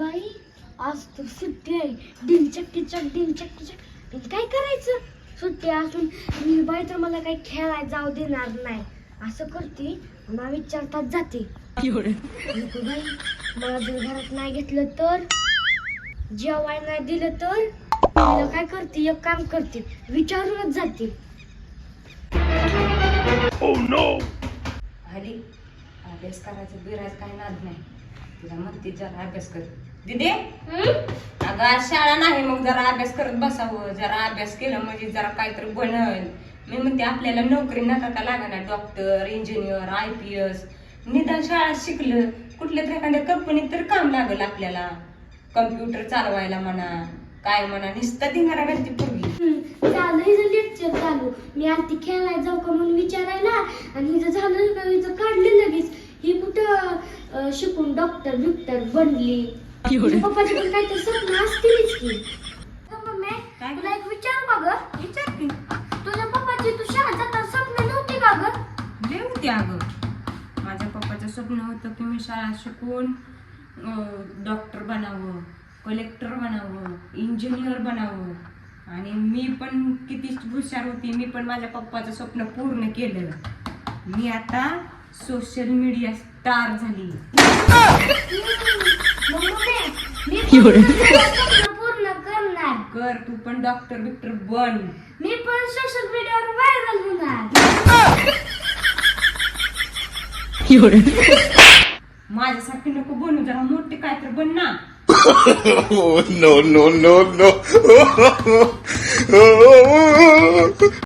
बाई आज तर सुट्टी आहे. डिंचक टिचक डिंचक टिचक पण काय करायचं? सुट्टी असून मी बाई तर मला काही खेळायला जाऊ देणार नाही. असं करते मला विचारतात जाते. नको बाई मला जर घरात नाही घेतलं तर जेवाय नाही दिलं तर तिला काय करते? एक काम करते विचारूनच जाते. आली अभ्यास करायचं बिरायचं काही नाद नाही. तुला म्हणते जरा अभ्यास कर. दिदे? अगं आज शाळा नाही मग जरा अभ्यास करत बसावं. जरा अभ्यास केला म्हणजे जरा काहीतरी बनल. मी म्हणते आपल्याला नोकरी नका का लागणार doctor engineer I P S निदान शाळा शिकलं. कुठल्या तरी एखाद्या कंपनीत तर काम लागल आपल्याला. कम्प्युटर चालवायला म्हणा काय म्हणा नुसतं धिंगारा घालते पूर्वी हम्म, चालू हिचं लेक्चर चालू. मी आरती खेळायला जाऊ का म्हणून विचारायला आणि हिचं झालं का हिचं काढलं लगेच. ही कुठं शिकून डॉक्टर बिक्टर बनली? पप्पाची पण काहीतरी स्वप्न असतीलच की. अगं मम्मी, काय? तुला एक विचारू का ग? विचार की. तुझ्या पप्पाची तू शाळेत जाताना स्वप्न नव्हती का ग? लय होती अगं. माझ्या पप्पाचं स्वप्न होतं की मी शाळा शिकून डॉक्टर बनावं कलेक्टर बनावं इंजिनियर बनावं. आणि मी पण किती हुशार होती मी पण माझ्या पप्पाचं स्वप्न पूर्ण केलं मी आता सोशल मीडिया स्टार झाली. मी पूर्ण करणार. कर तू पण डॉक्टर बिक्टर बन. मी पण सोशल मीडियावर व्हायरल होणार. माझ्यासारखी नको बनू जरा मोठे काय तर बन ना. Oh, no, no, no, no.